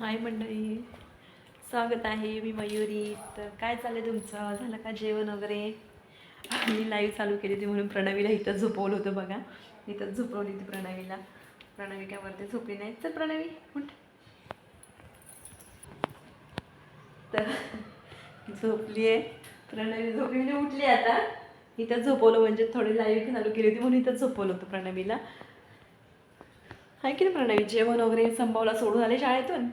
हाय मंडळी. स्वागत आहे मी मयुरी तर काय चाललं तुमचं? झालं का जेवण वगैरे? मी लाईव्ह चालू केली होती म्हणून प्रणवीला इथं झोपवलं होतं बघा. इथंच झोपवली होती प्रणवीला. प्रणवी काय वरती झोपली नाही. तर प्रणवी उठ. तर झोपली आहे प्रणवी झोपली. म्हणजे उठली आता. इथं झोपवलं म्हणजे थोडी लाईव्ह चालू केली होती म्हणून इथं झोपवलं होतं प्रणवीला. आहे की नाही प्रणवी? जेवण वगैरे संभवला सोडून आले शाळेतून.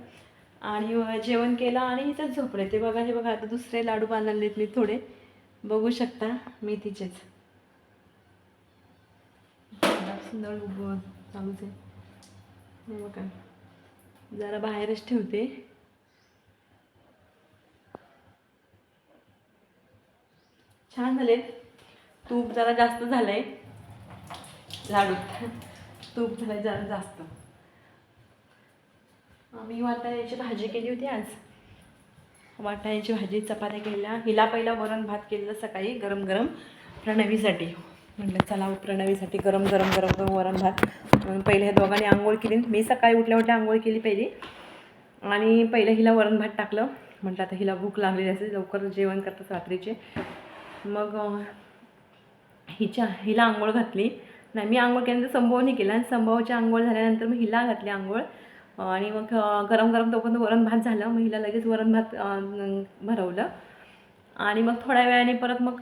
आणि जेवण केलं आणि इथंच झोपले. ते बघा हे बघा आता दुसरे लाडू बांधलेत मी थोडे. बघू शकता मी तिचेच. सुंदर चालूच आहे. बघा. जरा बाहेरच ठेवते. छान झाले तूप जरा जास्त झालंय. लाडू. तूप झालं जरा जास्त. आम्ही वाटाण्याची भाजी केली होती आज. वाटाण्याची भाजी चपात्या केल्या. हिला पहिला वरण भात केलेलं सकाळी गरम गरम प्रणवीसाठी. म्हटलं चला हो, प्रणवीसाठी गरम गरम गरम गरम वरण भात. म्हणून पहिले ह्या दोघांनी आंघोळ केली. मी सकाळी उठल्या उठल्या आंघोळ केली पहिली. आणि पहिलं हिला वरण भात टाकलं. म्हटलं आता हिला भूक लागलेली असेल लवकर जेवण करतात रात्रीचे. मग हिच्या हिला आंघोळ घातली. नाही मी आंघोळ केल्यानंतर संभवनी केला. आणि संभवची आंघोळ झाल्यानंतर मी हिला घातली आंघोळ. आणि मग गरम गरम तोपर्यंत वरण भात झालं. मग हिला लगेच वरण भात भरवलं. आणि मग थोड्या वेळाने परत मग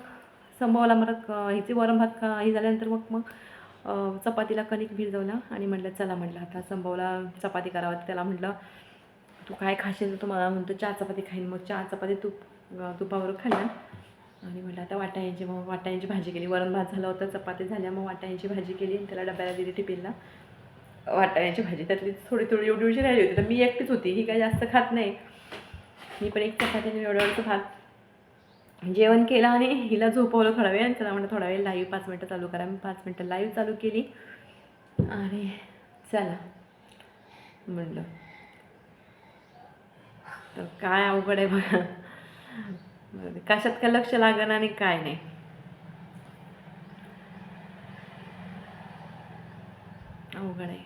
संभवला परत हिचे वरण भात हे झाल्यानंतर मग मग चपातीला कणिक भिजवलं. आणि म्हटलं चला म्हटलं आता संभवला चपाती करावं. त्याला म्हटलं तू काय खाशील? तर तुम्हाला म्हणतो चार चपाती खाईन. मग चार चपाती तूप तुपावर खाल्ल्या. आणि म्हटलं आता वाटाण्याची मग वाटाण्याची भाजी केली. वरण भात झालं होतं चपाती झाल्या मग वाटाण्याची भाजी केली आणि त्याला डब्याला दिली टिफिनला. वाटाण्याची भाजी. त्यातली थोडी थोडी एवढी एवढी राहिली होती. तर मी एकटीच होती. ही काय जास्त खात नाही. मी पण एक चपाती आणि एवढं भात जेवण केलं आणि हिला झोपवलं थोडा वेळ. आणि त्याला म्हणलं थोडा वेळ लाईव्ह पाच मिनटं चालू करा. मी पाच मिनटं लाईव्ह चालू केली. आणि चला. म्हणलं तर काय अवघड आहे बघा. कशात काय लक्ष लागण आणि काय नाही? अवघड आहे.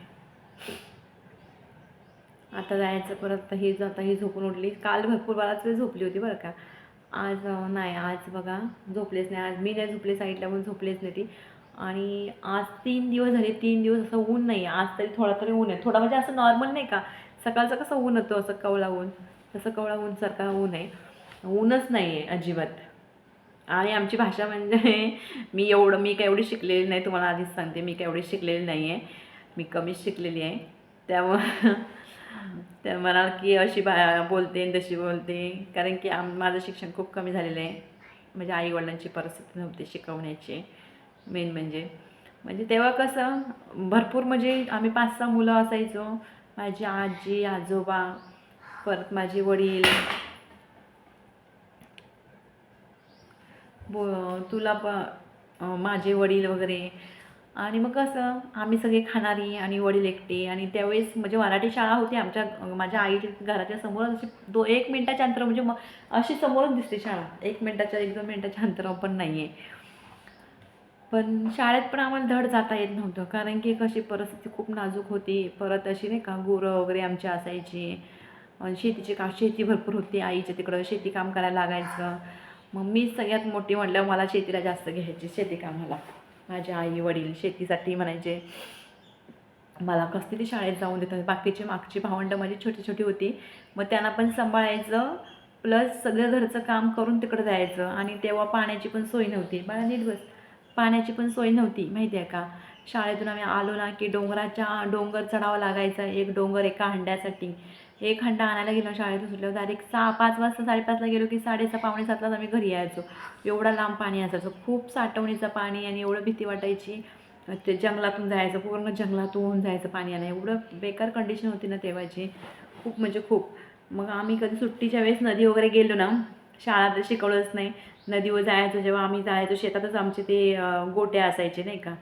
आता जायचं परत ही आता ही झोपून उठली. काल भरपूर बराच वेळ झोपली होती बरं का. आज नाही आज बघा झोपलेच नाही. आज मी नाही झोपले साईडला म्हणून झोपलेच नाही ती. आणि आज तीन दिवस झाले तीन दिवस असं ऊन नाही आहे आज तरी थोडा तरी ऊन आहे. थोडा म्हणजे असं नॉर्मल नाही का? सकाळचं कसं ऊन होतं असं कवळा ऊन. तसं कवळा ऊनसारखा ऊन आहे. ऊनच नाही आहे अजिबात. आणि आमची भाषा म्हणजे मी एवढं मी काय एवढी शिकलेली नाही तुम्हाला आधीच सांगते मी काय एवढी शिकलेली नाही आहे मी कमीच शिकलेली आहे. त्यामुळं तर मला की अशी बा बोलते तशी बोलते. कारण की आम माझं शिक्षण खूप कमी झालेलं आहे. म्हणजे आईवडिलांची परिस्थिती नव्हती शिकवण्याची. मेन म्हणजे. म्हणजे तेव्हा कसं भरपूर म्हणजे आम्ही पाच सहा मुलं असायचो. माझी आजी आजोबा परत माझे वडील बो तुला प माझे वडील वगैरे. आणि मग कसं आम्ही सगळे खाणारी आणि वडील एकटे. आणि त्यावेळेस म्हणजे मराठी शाळा होती आमच्या माझ्या आईच्या घराच्या समोरच अशी दो एक मिनटाच्या अंतर म्हणजे मग अशी समोरच दिसते शाळा. एक मिनटाच्या एक दोन मिनटाच्या अंतरावर पण नाही आहे पण शाळेत पण आम्हाला धड जाता येत नव्हतं. कारण की कशी परिस्थिती खूप नाजूक होती. परत अशी नाही का गुरं वगैरे आमची असायची. शेतीची का शेती भरपूर होती. आईच्या तिकडं शेती काम करायला लागायचं. मग मी सगळ्यात मोठी म्हटल्यावर मला शेतीला जास्त घ्यायची शेती कामाला. माझे आई वडील शेतीसाठी म्हणायचे मला कसली ती शाळेत जाऊन देतो बाकीची मागची भावंडं माझी छोटी छोटी होती. मग त्यांना पण सांभाळायचं प्लस सगळं घरचं काम करून तिकडं जायचं. आणि तेव्हा पाण्याची पण सोय नव्हती. बाळा नीट बस. पाण्याची पण सोय नव्हती माहिती आहे का? शाळेतून आम्ही आलो ना की डोंगराच्या डोंगर चढावा लागायचा. एक डोंगर एका हंड्यासाठी. एक खंडा आणायला गेलो शाळेत सुटल्यावर डायरेक्ट सहा पाच वाजता साडेपाचला गेलो की साडेसहा पावणे सातलाच आम्ही घरी यायचो. एवढा लांब पाणी असायचं. खूप साठवणीचं पाणी आणि एवढं भीती वाटायची. ते जंगलातून जायचं पूर्ण जंगलातून जायचं पाणी आलं एवढं बेकार कंडिशन होती ना तेव्हाची. खूप म्हणजे खूप. मग आम्ही कधी सुट्टीच्या वेळेस नदी वगैरे गेलो ना शाळा तर शिकवलंच नाही. नदीवर जायचं जेव्हा आम्ही जायचो शेतातच आमचे ते गोट्या असायचे नाही का?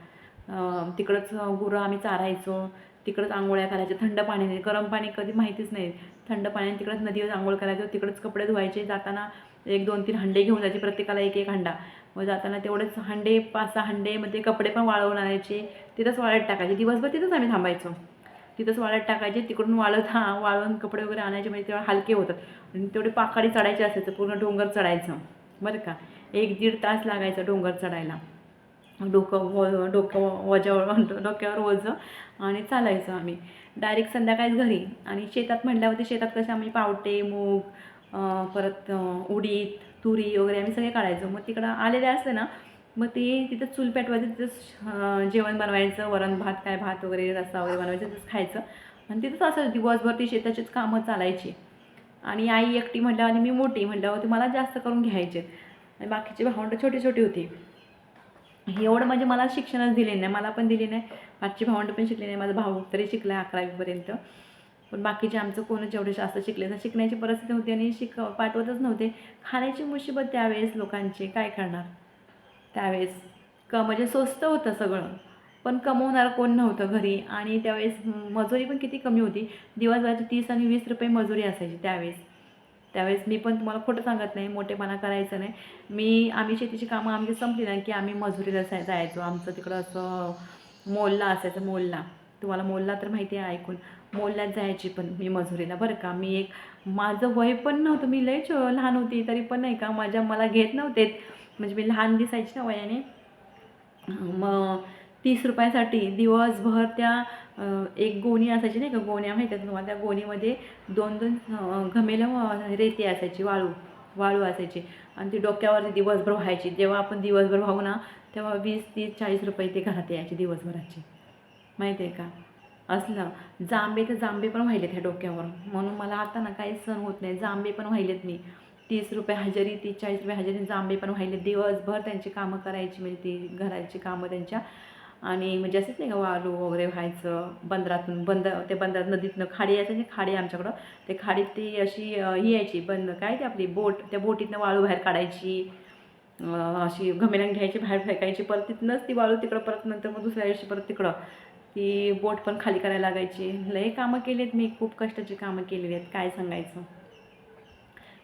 तिकडंच गुरं आम्ही चारायचो. तिकडंच आंघोळ्या करायच्या थंड पाण्याने गरम पाणी कधी माहितीच नाही. थंड पाण्याने तिकडंच नदीवर आंघोळ करायचो तिकडंच कपडे धुवायचे जाताना एक दोन तीन हंडे घेऊन जायचे प्रत्येकाला एक एक हंडा. मग जाताना तेवढेच हंडे पाच सहा हंडे मग ते कपडे पण वाळवून आणायचे तिथंच वाळत टाकायचे. दिवसभर तिथंच आम्ही थांबायचो. तिथंच वाळत टाकायचे तिकडून वाळत हा वाळून कपडे वगैरे आणायचे म्हणजे तेव्हा हलके होतात. आणि तेवढे पाखाडी चढायचे असायचं पूर्ण डोंगर चढायचं. बरं का? एक दीड तास लागायचा डोंगर चढायला. डोकं व डोकं वजावर डोक्यावर ओझं आणि चालायचं आम्ही. डायरेक्ट संध्याकाळीच घरी. आणि शेतात म्हटल्यावरती शेतात कसे आम्ही पावटे मूग परत उडीद तुरी वगैरे आम्ही सगळे काढायचो. मग तिकडं आलेले असले ना मग ते तिथं चूल पेटवायचं तिथंच जेवण बनवायचं वरण भात काय भात वगैरे रस्सा वगैरे बनवायचं तिथंच खायचं. आणि तिथंच असं दिवसभर ती शेताचीच कामं चालायची. आणि आई एकटी म्हटल्यावर आणि मी मोठी म्हटल्यावरती मला जास्त करून घ्यायचे. आणि बाकीचे भावंड छोटे छोटे होते. एवढं म्हणजे मला शिक्षणच दिले नाही. मला पण दिले नाही. आजची भावंड पण शिकले नाही. माझा भाऊ तरी शिकला आहे अकरावीपर्यंत. पण बाकीचे आमचं कोणच एवढे जास्त शिकले नाही. शिकण्याची परिस्थिती होती आणि शिक पाठवतच नव्हते. खाण्याची मुशिबत त्यावेळेस लोकांची. काय करणार? त्यावेळेस क म्हणजे स्वस्त होतं सगळं. पण कमवणार कोण नव्हतं घरी. आणि त्यावेळेस मजुरी पण किती कमी होती. दिवसभराची तीस आणि वीस रुपये मजुरी असायची त्यावेळेस. त्यावेळेस मी पण तुम्हाला खोटं सांगत नाही मोठेपणा करायचं नाही. मी आम्ही शेतीची कामं आमची संपली ना की आम्ही मजुरीला जाय- जायचो. आमचं तिकडं असं मोलला असायचं मोलला. तुम्हाला मोलला तर माहिती आहे ऐकून. मोलल्यात जायची पण मी मजुरीला. बरं का मी एक माझं वय पण नव्हतं. मी लयच लहान होती तरी पण नाही का माझ्या मला घेत नव्हते म्हणजे मी लहान दिसायची ना वयाने. मग तीस रुपयासाठी दिवसभर त्या एक गोणी असायची नाही का? गोण्या माहिती आहेत तुम्हाला? त्या गोणीमध्ये दोन दोन घमेलं रेती असायची वाळू वाळू असायची. आणि ती डोक्यावरती दिवसभर व्हायची. जेव्हा आपण दिवसभर वाहू ना तेव्हा वीस तीस चाळीस रुपये ते घरात यायचे दिवसभराचे. माहिती आहे का? असलं. जांबे तर जांबे पण व्हायले ह्या डोक्यावर म्हणून मला आता ना काही सण होत नाही. जांबे पण व्हायलेत मी. तीस रुपये हजेरी तीस चाळीस रुपये हजेरी जांबे पण व्हायले दिवसभर त्यांची कामं करायची म्हणजे ती घराची कामं त्यांच्या आणि म्हणजे असंच नाही का वाळू वगैरे व्हायचं बंदरातून बंद ते बंदरात नदीतनं खाडी यायचं नाही खाडी आमच्याकडं. ते खाडीत ती अशी ही यायची बंद काय ते आपली बोट त्या बोटीतनं वाळू बाहेर काढायची अशी घमेलांग घ्यायची बाहेर फेकायची परत तिथनंच ती वाळू तिकडं परत नंतर मग दुसऱ्या दिवशी परत तिकडं. ती बोट पण खाली करायला लागायची. लय कामं केली आहेत मी खूप कष्टाची कामं केलेली आहेत काय सांगायचं.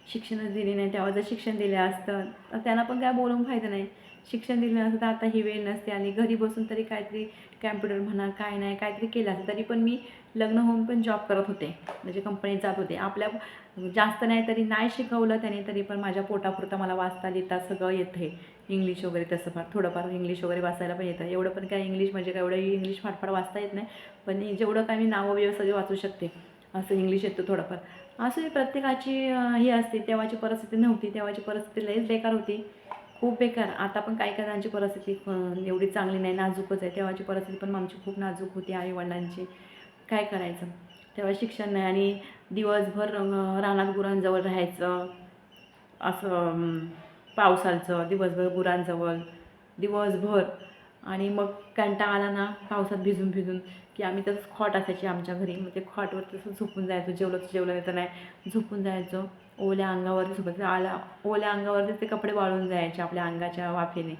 शिक्षणच दिली नाही तेव्हा जर शिक्षण दिलं असतं तर त्यांना पण काय बोलून फायदा नाही. शिक्षण दिलं नसतं तर आता ही वेळ नसते आणि घरी बसून तरी काहीतरी कॅम्प्युटर म्हणा काय नाही काहीतरी केलं असतं तरी पण मी लग्न होऊन पण जॉब करत होते. म्हणजे कंपनीत जात होते. आपल्या जास्त नाही तरी नाही शिकवलं त्याने तरी पण माझ्या पोटापुरतं मला वाचता लिहिता सगळं येतं आहे इंग्लिश वगैरे तसं फार. थोडंफार इंग्लिश वगैरे वाचायला पण येतं. एवढं पण काय इंग्लिश म्हणजे काय एवढं इंग्लिश फारफार वाचता येत नाही. पण जेवढं काय मी नावं बिवं सगळे वाचू शकते. असं इंग्लिश येतं थोडंफार. असं प्रत्येकाची हे ही असते. तेव्हाची परिस्थिती नव्हती. तेव्हाची परिस्थिती लयच बेकार होती. खूप बेकार. आता पण काही काहींची परिस्थिती एवढी चांगली नाही नाजूकच आहे. तेव्हाची परिस्थिती पण आमची खूप नाजूक होती आईवडिलांची. काय करायचं? तेव्हा शिक्षण नाही आणि दिवसभर रानात गुरांजवळ राहायचं असं पावसाचं दिवसभर गुरांजवळ दिवसभर. आणि मग कंटाळा आला ना पावसात भिजून भिजून की आम्ही तसंच खॉट असायची आमच्या घरी. मग ते खॉटवर तसं झोपून जायचो. जेवलं तर जेवलं नाही तर नाही. झोपून जायचो. ओल्या अंगावरती झोपायचं आला. ओल्या अंगावरती ते कपडे वाळून जायचे आपल्या अंगाच्या वाफेने.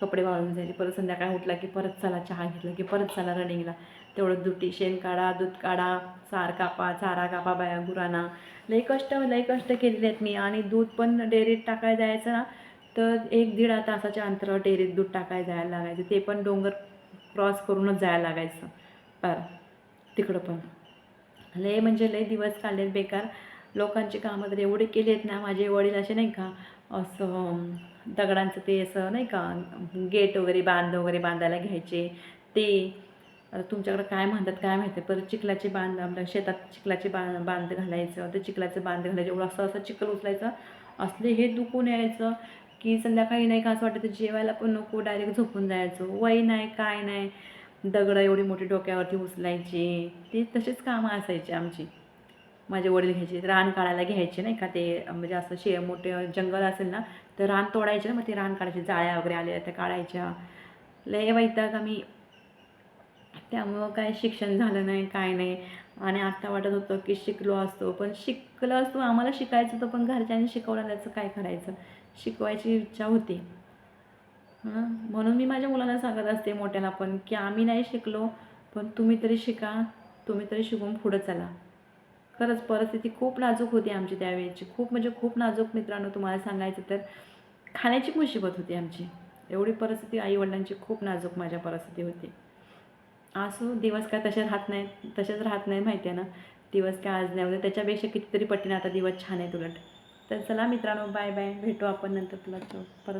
कपडे वाळून जायचे. परत संध्याकाळी उठला की परत चला चहा घेतला की परत चला रनिंगला. तेवढं दुटी शेण काढा दूध काढा सार कापा चारा कापा बाया गुरांना. लई कष्ट लई कष्ट केलेले आहेत मी. आणि दूध पण डेअरीत टाकायला जायचं ना तर एक दीड तासाच्या अंतरावर डेअरीत दूध टाकायला जायला लागायचं. ते पण डोंगर क्रॉस करूनच जायला लागायचं. पार तिकडं पण. लय म्हणजे लय दिवस काढलेत बेकार. लोकांची कामं तर एवढे केली आहेत ना माझे वडील असे नाही का असं दगडांचं ते असं नाही का गेट वगैरे बांध वगैरे बांधायला घ्यायचे. ते तुमच्याकडं काय म्हणतात काय माहिती परत चिखलाचे बांध आपल्या शेतात चिखलाचे बां बांध घालायचं ते चिखलाचं बांध घालायचं एवढं असं असं चिखल उचलायचं. असले हे दुखून यायचं की संध्याकाळी नाही का असं वाटतं जेवायला पण नको डायरेक्ट झोपून जायचं. वय नाही काय नाही. दगडं एवढी मोठी डोक्यावरती उचलायची. ती तशीच कामं असायची आमची. माझे वडील घ्यायचे. रान काढायला घ्यायचे नाही का ते म्हणजे असं शे मोठे जंगल असेल ना तर रान तोडायचे ना मग ते रान काढायचे. जाळ्या वगैरे आल्या त्या काढायच्या. लय वैताग आम्ही. त्यामुळं काय शिक्षण झालं नाही काय नाही. आणि आत्ता वाटत होतं की शिकलो असतो पण शिकलो असतो. आम्हाला शिकायचं होतं पण घरच्यांनी शिकवलं त्याचं काय करायचं? शिकवायची इच्छा होती. म्हणून मी माझ्या मुलांना सांगत असते मोठ्याला पण की आम्ही नाही शिकलो पण तुम्ही तरी शिका तुम्ही तरी शिकून पुढं चला. खरंच परिस्थिती खूप नाजूक होती आमची त्यावेळेची. खूप म्हणजे खूप नाजूक मित्रांनो तुम्हाला सांगायचं तर. खाण्याची मुसीबत होती आमची. एवढी परिस्थिती आईवडिलांची खूप नाजूक माझ्या परिस्थिती होती. असो दिवस काय तसे राहत नाही तसेच राहत नाही माहिती आहे ना. दिवस काय आज नाही होते. त्याच्यापेक्षा कितीतरी पटीने आता दिवस छान आहेत उलट. तर चला मित्रांनो बाय बाय भेटू आपण नंतर तुला परत